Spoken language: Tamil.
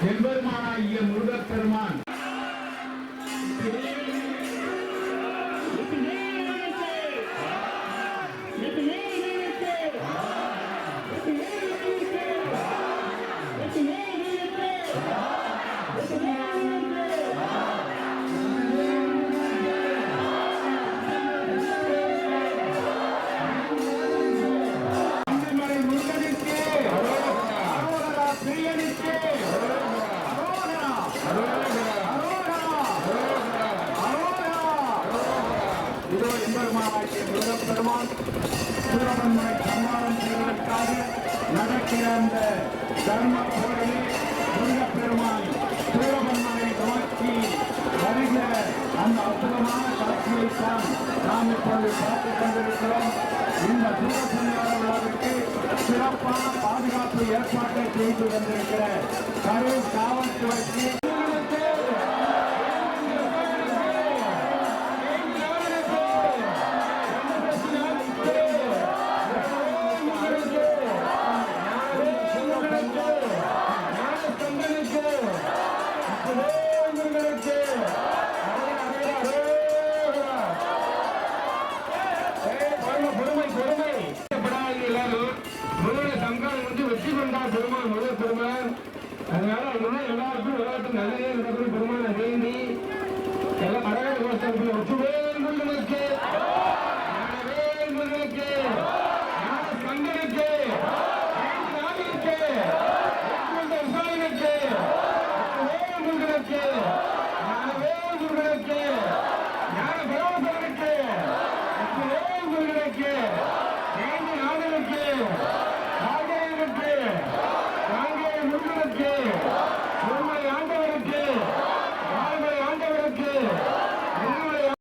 செம்பெருமானாகிய முருகப்பெருமான் Yeah. இதோ எம்பெருமானாகிய முருகப்பெருமான் சூரமன்மனை சம்மாரம் செய்வதற்காக நடக்கிற அந்த தர்ம போரிலே முருகப்பெருமான் சூரமன்மனை நோக்கி வருகிற அந்த அற்புதமான காட்சியைத்தான் நாம் இப்பொழுது பார்த்துக் கொண்டிருக்கிறோம் இந்த சூரசஞ்சார விழாவிற்கு சிறப்பான பாதுகாப்பு ஏற்பாட்டை செய்து வந்திருக்கிற கரூர் காவல்துறைக்கு உங்களுக்கு பொறுமை பொறுமை முதல்ல சங்கம் வந்து வெற்றி கொண்டார் பெருமாள் முதல் அதனால அதனால எல்லாருக்கும் எல்லாருக்கும் நல்லதே நடக்கும் பெருமாள் வேண்டி எல்லாம் மரகத கோஷத்தில் ஒற்றுமை যে